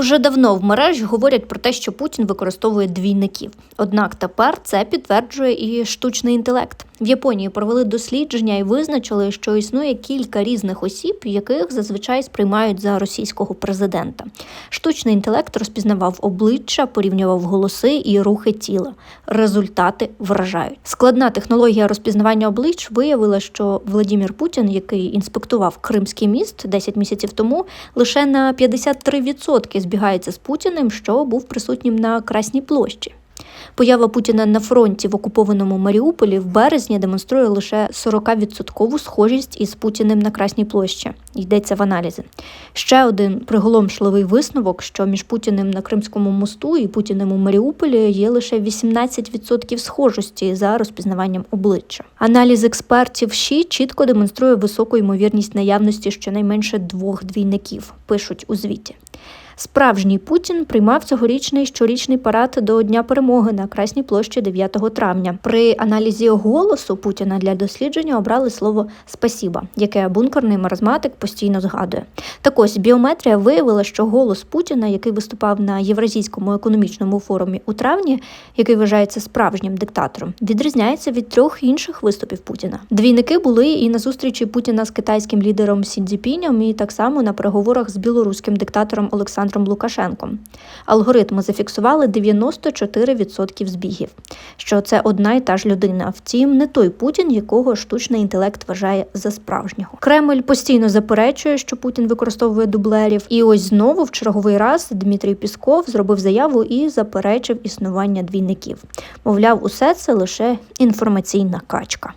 Уже давно в мережі говорять про те, що Путін використовує двійників. Однак тепер це підтверджує і штучний інтелект. В Японії провели дослідження і визначили, що існує кілька різних осіб, яких зазвичай сприймають за російського президента. Штучний інтелект розпізнавав обличчя, порівнював голоси і рухи тіла. Результати вражають. Складна технологія розпізнавання облич виявила, що Владімір Путін, який інспектував Кримський міст 10 місяців тому, лише на 53% збігається з Путіним, що був присутнім на Красній площі. Поява Путіна на фронті в окупованому Маріуполі в березні демонструє лише 40% схожість із Путіним на Красній площі. Йдеться в аналізи. Ще один приголомшливий висновок, що між Путіним на Кримському мосту і Путіним у Маріуполі є лише 18% схожості за розпізнаванням обличчя. Аналіз експертів ЩІ чітко демонструє високу ймовірність наявності щонайменше двох двійників, пишуть у звіті. Справжній Путін приймав цьогорічний щорічний парад до Дня перемоги на Красній площі 9 травня. При аналізі голосу Путіна для дослідження обрали слово спасіба, яке бункерний маразматик постійно згадує. Так ось біометрія виявила, що голос Путіна, який виступав на Євразійському економічному форумі у травні, який вважається справжнім диктатором, відрізняється від трьох інших виступів Путіна. Двійники були і на зустрічі Путіна з китайським лідером Сі і так само на переговорах з білоруським диктатором Олександром Лукашенком. Алгоритми зафіксували 94% збігів, що це одна й та ж людина. Втім, не той Путін, якого штучний інтелект вважає за справжнього. Кремль постійно заперечує, що Путін використовує дублерів. І ось знову в черговий раз Дмитрій Пісков зробив заяву і заперечив існування двійників. Мовляв, усе це лише інформаційна качка.